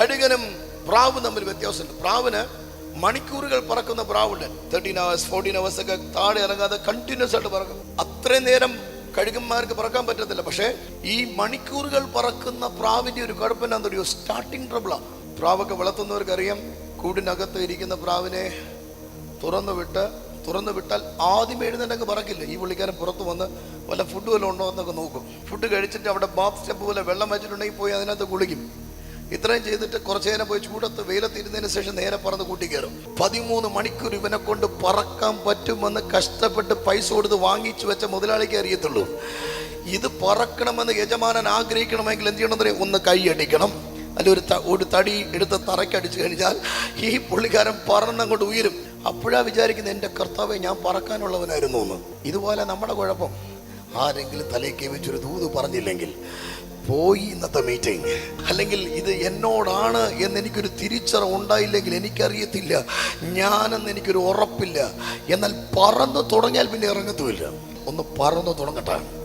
കഴുകനും പ്രാവും തമ്മിൽ വ്യത്യാസമുണ്ട്. പ്രാവിന് മണിക്കൂറുകൾ പറക്കുന്ന പ്രാവുണ്ട്. തേർട്ടീൻ അവേഴ്സ് ഫോർട്ടീൻ അവേഴ്സ് ഒക്കെ താഴെ ഇറങ്ങാതെ കണ്ടിന്യൂസ് ആയിട്ട് പറക്കും. അത്രയും നേരം കഴുകന്മാർക്ക് പറക്കാൻ പറ്റത്തില്ല. പക്ഷേ ഈ മണിക്കൂറുകൾ പറക്കുന്ന പ്രാവിന്റെ ഒരു കുഴപ്പം സ്റ്റാർട്ടിങ് ട്രബിളാണ് പ്രാവൊക്കെ വളർത്തുന്നവർക്ക് അറിയാം കൂടിനകത്ത് ഇരിക്കുന്ന പ്രാവിനെ തുറന്നു വിട്ട് തുറന്നു വിട്ടാൽ ആദ്യം എഴുന്നേറ്റൊക്കെ പറക്കില്ല? ഈ പുള്ളിക്കാരൻ പുറത്ത് വന്ന് വല്ല ഫുഡ് വല്ലതും ഉണ്ടോ എന്നൊക്കെ നോക്കും. ഫുഡ് കഴിച്ചിട്ട് അവിടെ ബാത്ത് സ്റ്റെപ്പ് പോലെ വെള്ളം വെച്ചിട്ടുണ്ടെങ്കിൽ പോയി അതിനകത്ത് കുളിക്കും. ഇത്രയും ചെയ്തിട്ട് കുറച്ച് നേരം പോയി ചൂടത്ത് വെയിലത്തിരുന്നതിന് ശേഷം നേരെ പറന്ന് കൂട്ടി കയറും. പതിമൂന്ന് മണിക്കൂർ ഇവനെ കൊണ്ട് പറക്കാൻ പറ്റുമെന്ന് കഷ്ടപ്പെട്ട് പൈസ കൊടുത്ത് വാങ്ങിച്ചു വെച്ച മുതലാളിക്ക് അറിയത്തുള്ളൂ. ഇത് പറക്കണമെന്ന് യജമാനൻ ആഗ്രഹിക്കണമെങ്കിൽ എന്ത് ചെയ്യണമെന്ന് ഒന്ന് കൈയടിക്കണം അല്ല ഒരു ഒരു തടി എടുത്ത് തറയ്ക്കടിച്ചു കഴിഞ്ഞാൽ ഈ പുള്ളിക്കാരൻ പറന്നങ്ങോട്ട് ഉയരും. അപ്പോഴാ വിചാരിക്കുന്നത് എന്റെ കർത്താവെ ഞാൻ പറക്കാനുള്ളവനായിരുന്നു എന്ന്. ഇതുപോലെ നമ്മുടെ കുഴപ്പം. ആരെങ്കിലും തലയ്ക്ക് വെച്ചൊരു ദൂത് പറഞ്ഞില്ലെങ്കിൽ പോയി ഇന്നത്തെ മീറ്റിംഗ് അല്ലെങ്കിൽ ഇത് എന്നോടാണ് എന്ന് എനിക്കൊരു തിരിച്ചറിവ് ഉണ്ടായില്ലെങ്കിൽ എനിക്കറിയത്തില്ല. ഞാനെന്ന് എനിക്കൊരു ഉറപ്പില്ല. എന്നാൽ പറന്ന് തുടങ്ങിയാൽ പിന്നെ ഇറങ്ങത്തുമില്ല. ഒന്ന് പറന്ന് തുടങ്ങട്ടെ.